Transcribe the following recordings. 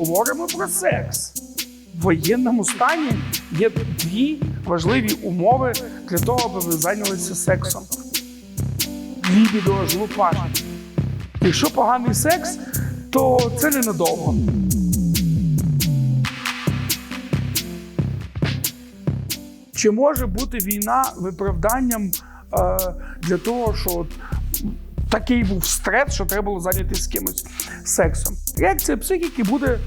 говоримо про секс. В воєнному стані є дві важливі умови для того, аби ви зайнялися сексом. Лібідо, жлупаш. Якщо поганий секс, то це ненадовго. Чи може бути війна виправданням е, для того, що от такий був стрес, що треба було зайнятися з кимось сексом? Реакція психіки буде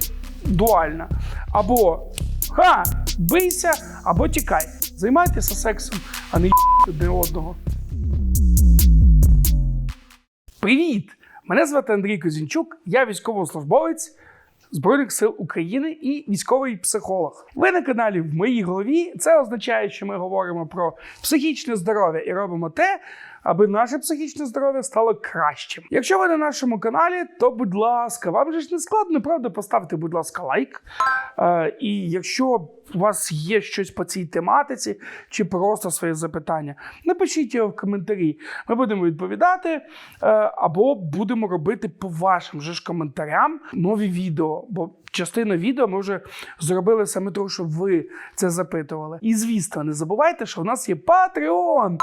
дуальна. Або ха, бийся, або тікай. Займайтеся сексом, а не одне одного. Привіт! Мене звати Андрій Козінчук, я військовослужбовець Збройних сил України і військовий психолог. Ви на каналі в моїй голові. Це означає, що ми говоримо про психічне здоров'я і робимо те, аби наше психічне здоров'я стало кращим. Якщо ви на нашому каналі, то будь ласка, вам же ж не складно, правда? Поставте, будь ласка, лайк. Е, і якщо у вас є щось по цій тематиці, чи просто своє запитання, напишіть його в коментарі. Ми будемо відповідати е, або будемо робити по вашим же ж коментарям нові відео. Бо частину відео ми вже зробили саме тому, щоб ви це запитували. І звісно, не забувайте, що у нас є Patreon.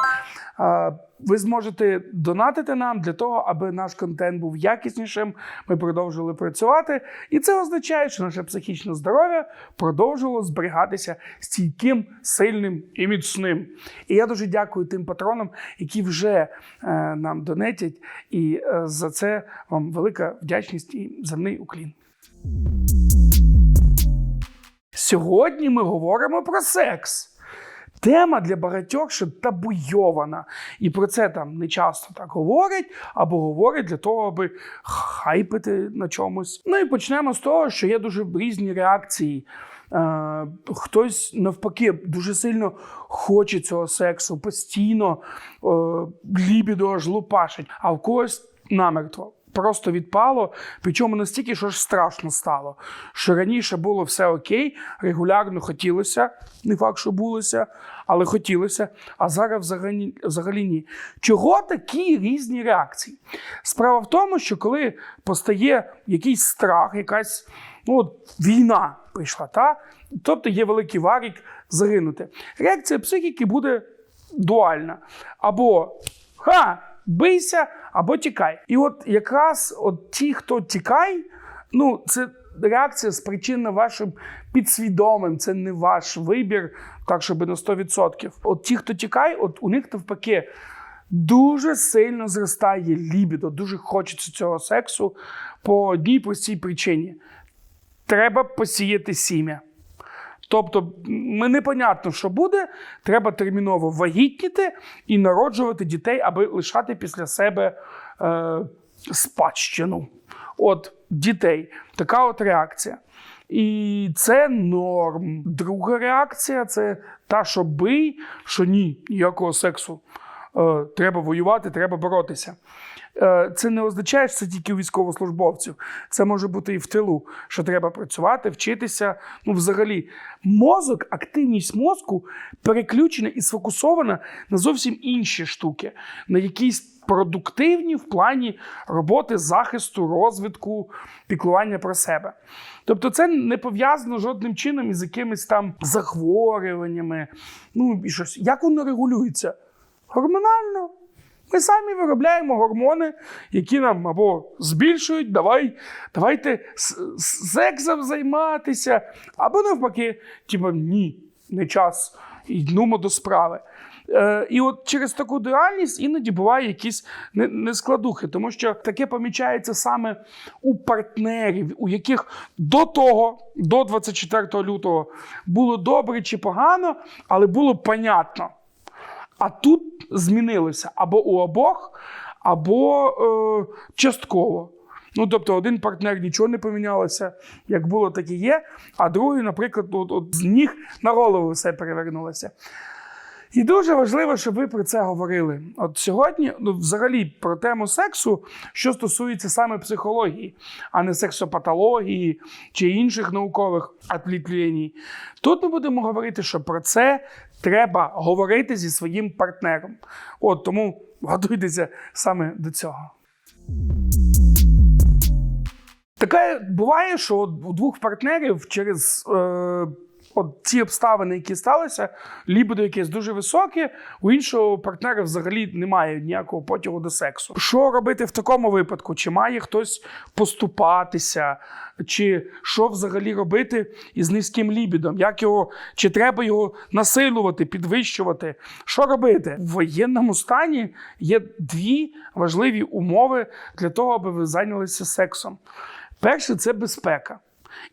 Ви зможете донатити нам для того, аби наш контент був якіснішим. Ми продовжили працювати, і це означає, що наше психічне здоров'я продовжило зберігатися стійким, сильним і міцним. І я дуже дякую тим патронам, які вже е, нам донетять. І е, за це вам велика вдячність і земний уклін. Сьогодні ми говоримо про секс. Тема для багатьох ще табуйована. І про це там не часто так говорять, або говорять для того, аби хайпити на чомусь. Ну і почнемо з того, що є дуже різні реакції. Е, хтось навпаки дуже сильно хоче цього сексу, постійно е, лібідо аж лупашить, а в когось намертво. Просто відпало, причому настільки, що ж страшно стало. Що раніше було все окей, регулярно хотілося, не факт, що булося, але хотілося, а зараз взагалі, взагалі ні. Чого такі різні реакції? Справа в тому, що коли постає якийсь страх, якась ну, от, війна прийшла, та? тобто є великий варік загинути. Реакція психіки буде дуальна. Або ха, бийся, або тікай. І от якраз от ті, хто тікай, ну це реакція спричинена вашим підсвідомим, це не ваш вибір, так щоб на 100%. От ті, хто тікає, от у них навпаки. Дуже сильно зростає лібідо, дуже хочеться цього сексу по одній простій причині. Треба посіяти сім'я. Тобто, непонятно, що буде, треба терміново вагітніти і народжувати дітей, аби лишати після себе е, спадщину. От дітей. Така от реакція. І це норм. Друга реакція це та, що бий, що ні, ніякого сексу. Е, треба воювати, треба боротися. Е, Це не означає, що це тільки у військовослужбовців. Це може бути і в тилу, що треба працювати, вчитися. Ну, взагалі, мозок, активність мозку переключена і сфокусована на зовсім інші штуки, на якісь продуктивні в плані роботи, захисту, розвитку, піклування про себе. Тобто, це не пов'язано жодним чином із якимись там захворюваннями. Ну і щось. Як воно регулюється? Гормонально. Ми самі виробляємо гормони, які нам або збільшують, давай, давайте сексом займатися, або навпаки, типу, ні, не час, йдемо до справи. Е, і от через таку дуальність іноді буває якісь нескладухи, тому що таке помічається саме у партнерів, у яких до того, до 24 лютого, було добре чи погано, але було понятно. А тут змінилося або у обох, або е, частково. Ну, тобто, один партнер нічого не помінялося, як було, так і є, а другий, наприклад, от, от з ніг на голову все перевернулося. І дуже важливо, щоб ви про це говорили. От сьогодні, ну, взагалі, про тему сексу, що стосується саме психології, а не сексопатології чи інших наукових атлітліній. Тут ми будемо говорити, що про це треба говорити зі своїм партнером. От тому готуйтеся саме до цього. Таке буває, що у двох партнерів через е, от ці обставини, які сталися, лібідо якесь дуже високе, у іншого партнера взагалі немає ніякого потягу до сексу. Що робити в такому випадку? Чи має хтось поступатися, чи що взагалі робити із низьким лібідом? Як його, чи треба його насилувати, підвищувати? Що робити? В воєнному стані є дві важливі умови для того, аби ви зайнялися сексом. Перше це безпека.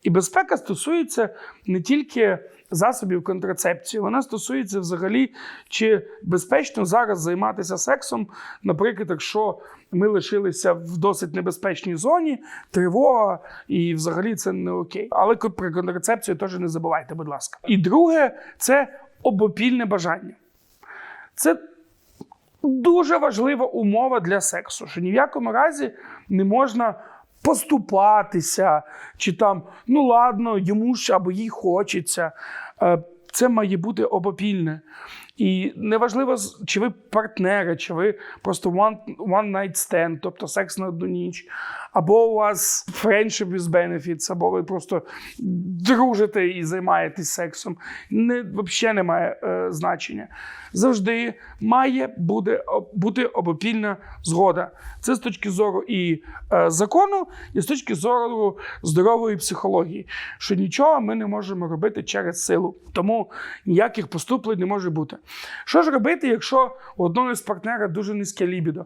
І безпека стосується не тільки засобів контрацепції, вона стосується взагалі, чи безпечно зараз займатися сексом, наприклад, якщо ми лишилися в досить небезпечній зоні, тривога, і взагалі це не окей. Але про контрацепцію теж не забувайте, будь ласка. І друге, це обопільне бажання. Це дуже важлива умова для сексу, що ні в якому разі не можна поступатися, чи там, ну ладно, йому ж або їй хочеться. Е, Це має бути обопільне. І неважливо, чи ви партнери, чи ви просто one, one night stand, тобто секс на одну ніч, або у вас friendship with benefits, або ви просто дружите і займаєтесь сексом. Не, взагалі не має е, значення. Завжди має буде, бути обопільна згода. Це з точки зору і е, закону, і з точки зору здорової психології, що нічого ми не можемо робити через силу. Тому ніяких поступлень не може бути. Що ж робити, якщо у одного з партнера дуже низьке лібідо?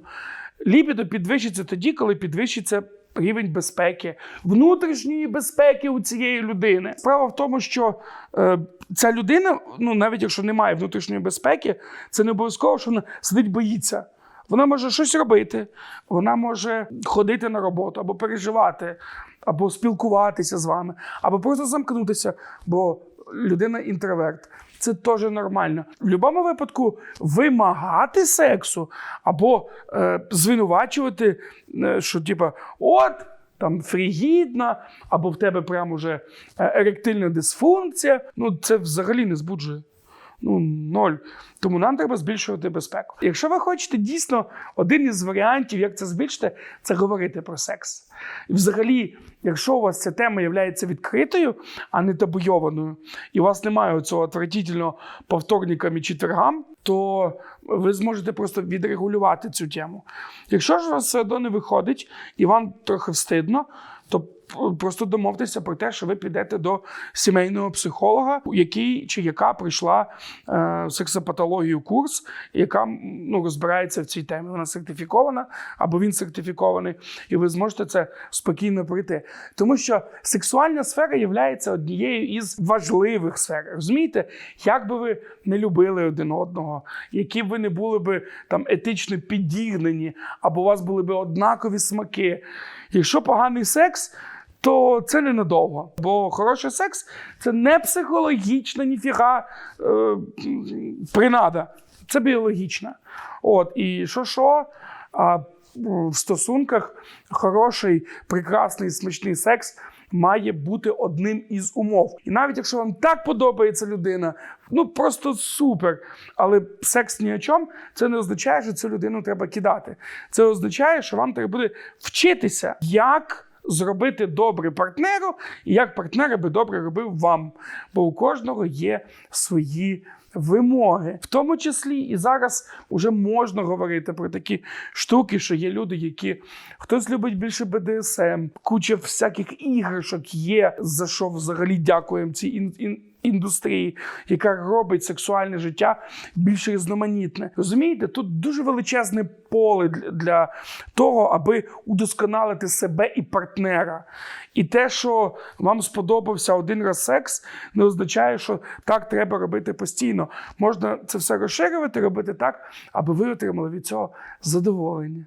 Лібідо підвищиться тоді, коли підвищиться рівень безпеки, внутрішньої безпеки у цієї людини. Справа в тому, що е, ця людина, ну навіть якщо немає внутрішньої безпеки, це не обов'язково, що вона сидить боїться. Вона може щось робити, вона може ходити на роботу або переживати, або спілкуватися з вами, або просто замкнутися, бо людина інтроверт. Це теж нормально. В будь-якому випадку вимагати сексу або е, звинувачувати, е, що типа, от. Там фрігідна, або в тебе прямо уже е, еректильна дисфункція. Ну, це взагалі не збуджує. Ну, ноль. Тому нам треба збільшувати безпеку. Якщо ви хочете дійсно один із варіантів, як це збільшити, це говорити про секс. І взагалі, якщо у вас ця тема є відкритою, а не табуйованою, і у вас немає цього отвратительного по вторникам і четвергам, то ви зможете просто відрегулювати цю тему. Якщо ж у вас все одно не виходить і вам трохи встидно, то просто домовтеся про те, що ви підете до сімейного психолога, який чи яка пройшла е, сексопатологію курс, яка ну, розбирається в цій темі. Вона сертифікована або він сертифікований, і ви зможете це спокійно пройти. Тому що сексуальна сфера є однією із важливих сфер. Розумієте, як би ви не любили один одного, які б ви не були би там етично підігнані, або у вас були б однакові смаки. Якщо поганий секс, то це ненадовго. Бо хороший секс це не психологічна ніфіга е, принада, це біологічна. От, і що що, а в стосунках хороший, прекрасний, смачний секс. Має бути одним із умов. І навіть якщо вам так подобається людина, ну просто супер. Але секс ні о чому, це не означає, що цю людину треба кидати. Це означає, що вам треба буде вчитися, як зробити добре партнеру, і як партнер би добре робив вам. Бо у кожного є свої вимоги. В тому числі і зараз вже можна говорити про такі штуки, що є люди, які хтось любить більше БДСМ, куча всяких іграшок є, за що взагалі дякуємо цій ін- індустрії, яка робить сексуальне життя більш різноманітне. Розумієте, тут дуже величезне поле для, того, аби удосконалити себе і партнера. І те, що вам сподобався один раз секс, не означає, що так треба робити постійно. Можна це все розширювати, робити так, аби ви отримали від цього задоволення.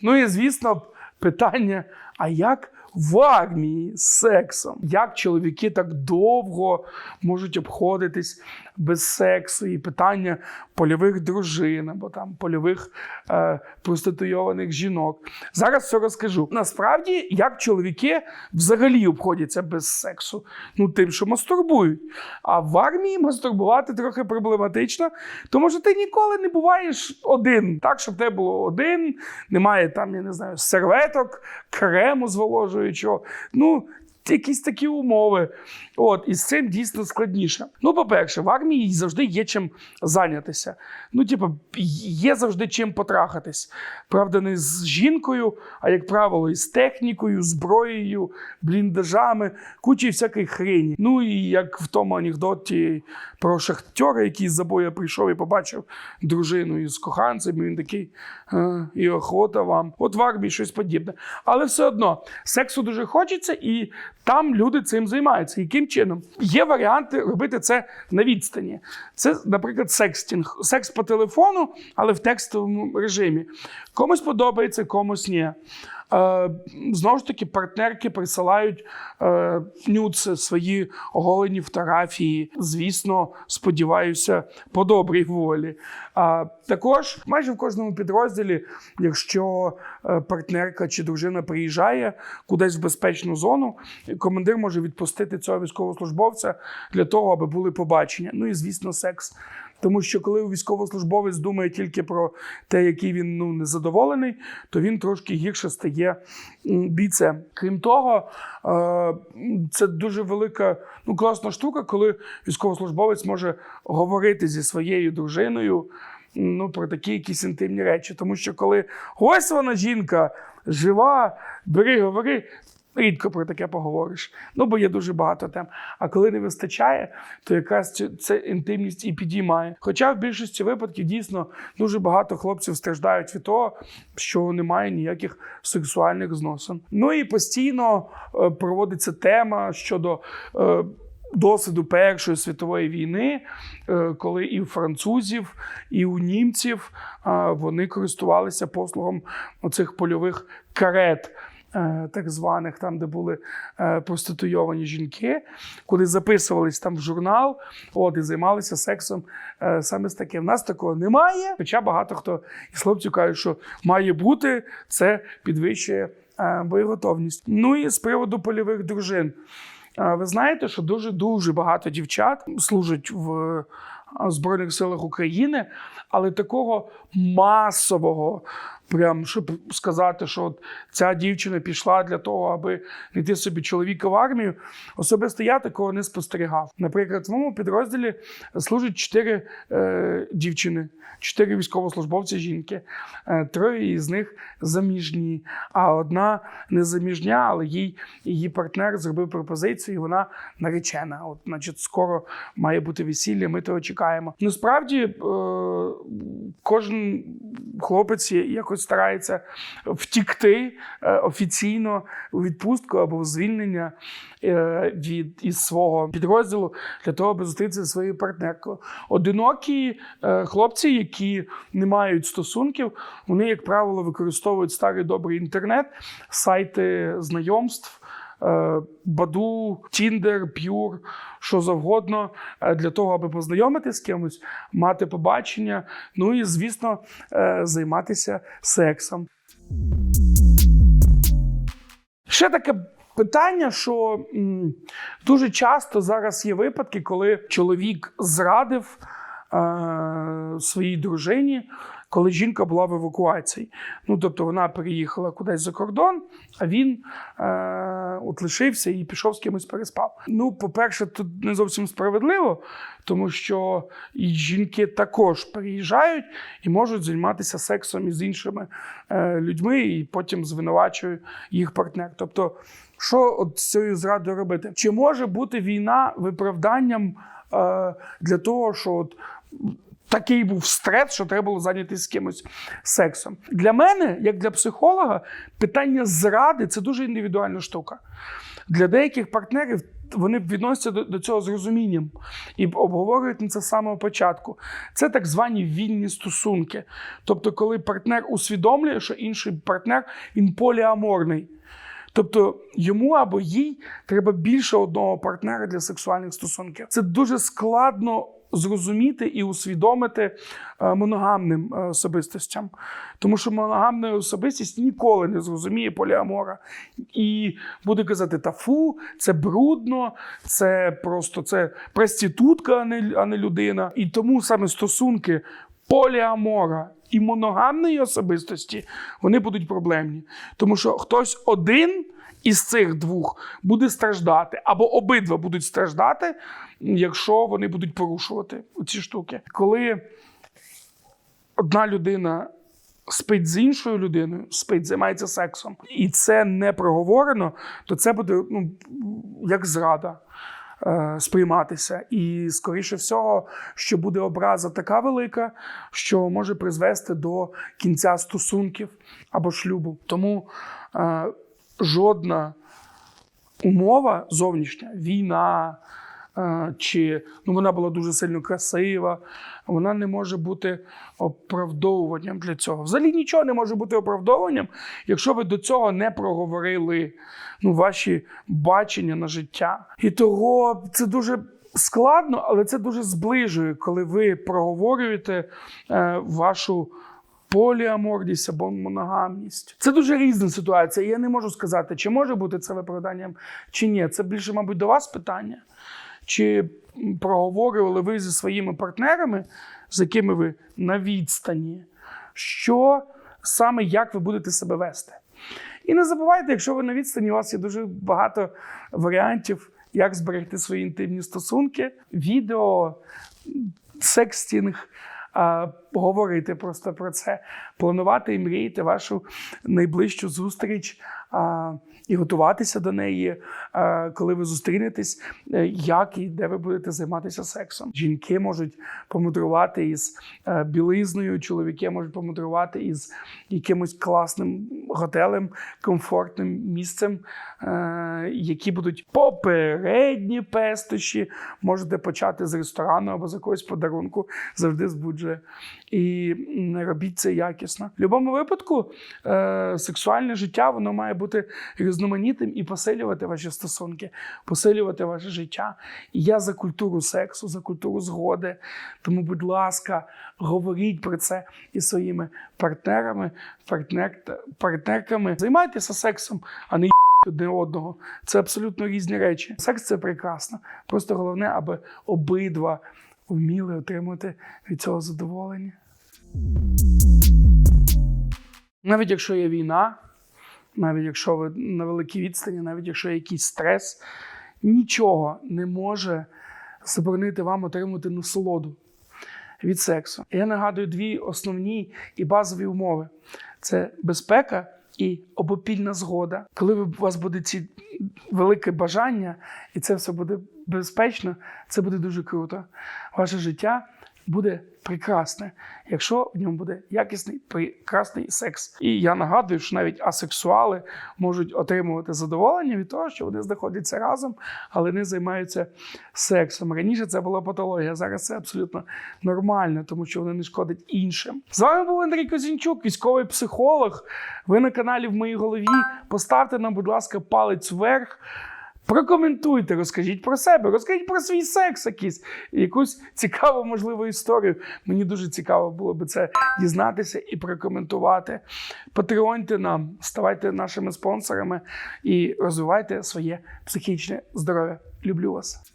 Ну і звісно, питання: а як в армії з сексом? Як чоловіки так довго можуть обходитись без сексу, і питання польових дружин або там польових е, проституйованих жінок. Зараз все розкажу. Насправді, як чоловіки взагалі обходяться без сексу, ну тим, що мастурбують. А в армії мастурбувати трохи проблематично, тому що ти ніколи не буваєш один. Так, щоб тебе було один, немає там, я не знаю, серветок, крему зволожуючого. Ну, якісь такі умови. От, і з цим дійсно складніше. Ну, по-перше, в армії завжди є чим зайнятися. Ну, типу, є завжди чим потрахатись. Правда, не з жінкою, а як правило, із технікою, зброєю, бліндажами, кучі всякої хрені. Ну і як в тому анекдоті про шахтера, який з забоя прийшов і побачив дружину із коханцем, він такий «Е, і охота вам. От в армії щось подібне. Але все одно сексу дуже хочеться, і там люди цим займаються. Яким чином? Є варіанти робити це на відстані. Це, наприклад, секстінг. Секс по телефону, але в текстовому режимі. Комусь подобається, комусь ні. Е, знову ж таки, партнерки присилають е, нюци, свої оголені фотографії. Звісно, сподіваюся, по добрій волі. Також майже в кожному підрозділі, якщо е, партнерка чи дружина приїжджає кудись в безпечну зону, командир може відпустити цього військовослужбовця для того, аби були побачення. Ну і звісно, секс. Тому що коли військовослужбовець думає тільки про те, який він ну незадоволений, то він трошки гірше стає бійцем. Крім того, е, це дуже велика, ну класна штука, коли військовослужбовець може говорити зі своєю дружиною. Ну, про такі якісь інтимні речі. Тому що коли ось вона жінка жива, бери, говори, рідко про таке поговориш. Ну, бо є дуже багато тем. А коли не вистачає, то якраз це- інтимність і підіймає. Хоча в більшості випадків дійсно дуже багато хлопців страждають від того, що немає ніяких сексуальних зносин. Ну і постійно е, проводиться тема щодо. е, Досвіду Першої світової війни, е, коли і у французів, і у німців вони користувалися послугом оцих польових карет, так званих, там, де були е, проституйовані жінки, куди записувались там в журнал, от і займалися сексом е, саме з таким. У нас такого немає. Хоча багато хто із хлопців кажуть, що має бути, це підвищує е, боєготовність. Ну і з приводу польових дружин. Ви знаєте, що дуже дуже багато дівчат служать в е, Збройних силах України, але такого масового, прям щоб сказати, що от ця дівчина пішла для того, аби знайти собі чоловіка в армію. Особисто я такого не спостерігав. Наприклад, в моєму підрозділі служать чотири е, дівчини, чотири військовослужбовці жінки. Е, троє із них заміжні, а одна не заміжня, але їй її партнер зробив пропозицію, і вона наречена. От, значить, скоро має бути весілля, ми того чекаємо. Насправді е, кожен хлопець якось старається втікти е, офіційно у відпустку або у звільнення е, від із свого підрозділу для того, аби зустрітися зі своєю партнеркою. Одинокі е, хлопці, які не мають стосунків, вони, як правило, використовують старий добрий інтернет, сайти знайомств. Е, Баду, Тіндер, П'юр, що завгодно е, для того, аби познайомитися з кимось, мати побачення, ну і, звісно, е, займатися сексом. Ще таке питання, що дуже часто зараз є випадки, коли чоловік зрадив своїй дружині, коли жінка була в евакуації. Ну, тобто вона переїхала кудись за кордон, а він е, от лишився і пішов з кимось переспав. Ну, по-перше, тут не зовсім справедливо, тому що і жінки також переїжджають і можуть займатися сексом із іншими е, людьми, і потім звинувачує їх партнер. Тобто, що от з цією зрадою робити? Чи може бути війна виправданням е, для того, що от такий був стрес, що треба було зайнятися з кимось сексом. Для мене, як для психолога, питання зради це дуже індивідуальна штука. Для деяких партнерів вони відносяться до, до цього з розумінням і обговорюють на це з самого початку. Це так звані вільні стосунки. Тобто, коли партнер усвідомлює, що інший партнер він поліаморний. Тобто йому або їй треба більше одного партнера для сексуальних стосунків. Це дуже складно зрозуміти і усвідомити е, моногамним е, особистостям. Тому що моногамна особистість ніколи не зрозуміє поліамора. І буде казати: та фу, це брудно, це просто це проститутка, а не, а не людина. І тому саме стосунки поліамора і моногамної особистості вони будуть проблемні. Тому що хтось один із цих двох буде страждати, або обидва будуть страждати, якщо вони будуть порушувати ці штуки. Коли одна людина спить з іншою людиною, спить, займається сексом, і це не проговорено, то це буде ну, як зрада. е, Сприйматися, і скоріше всього, що буде образа така велика, що може призвести до кінця стосунків або шлюбу. Тому е, жодна умова зовнішня, війна, чи ну, вона була дуже сильно красива, вона не може бути оправдовуванням для цього. Взагалі нічого не може бути оправдовуванням, якщо ви до цього не проговорили ну, ваші бачення на життя. І того це дуже. Складно, але це дуже зближує, коли ви проговорюєте е, вашу поліаморність або моногамність. Це дуже різна ситуація. Я не можу сказати, чи може бути це виправданням, чи ні. Це більше, мабуть, до вас питання. Чи проговорювали ви зі своїми партнерами, з якими ви на відстані, що саме як ви будете себе вести? І не забувайте, якщо ви на відстані, у вас є дуже багато варіантів, як зберегти свої інтимні стосунки, відео, секстінг, говорити просто про це, планувати і мріяти вашу найближчу зустріч і готуватися до неї, коли ви зустрінетесь, е, як і де ви будете займатися сексом. Жінки можуть помудрувати із е, білизною, чоловіки можуть помудрувати із якимось класним готелем, комфортним місцем, е, які будуть попередні пестощі. Можете почати з ресторану або з якогось подарунку, завжди збуджує. І робіть це якісно. В будь-якому випадку е, сексуальне життя воно має бути різноманітним і посилювати ваші стосунки, посилювати ваше життя. І я за культуру сексу, за культуру згоди. Тому, будь ласка, говоріть про це із своїми партнерами, партнер, партнерками. Займайтеся сексом, а не одне одного. Це абсолютно різні речі. Секс це прекрасно. Просто головне, аби обидва вміли отримати від цього задоволення. Навіть якщо є війна, навіть якщо ви на великій відстані, навіть якщо є якийсь стрес, нічого не може заборонити вам отримати насолоду від сексу. Я нагадую дві основні і базові умови: це безпека і обопільна згода. Коли у вас буде ці велике бажання, і це все буде безпечно, це буде дуже круто. Ваше життя буде прекрасне, якщо в ньому буде якісний, прекрасний секс. І я нагадую, що навіть асексуали можуть отримувати задоволення від того, що вони знаходяться разом, але не займаються сексом. Раніше це була патологія, зараз це абсолютно нормально, тому що вони не шкодять іншим. З вами був Андрій Козінчук, військовий психолог. Ви на каналі в моїй голові. Поставте нам, будь ласка, палець вверх. Прокоментуйте, розкажіть про себе, розкажіть про свій секс якийсь, якусь цікаву, можливу історію. Мені дуже цікаво було би це дізнатися і прокоментувати. Патреоньте нам, ставайте нашими спонсорами і розвивайте своє психічне здоров'я. Люблю вас.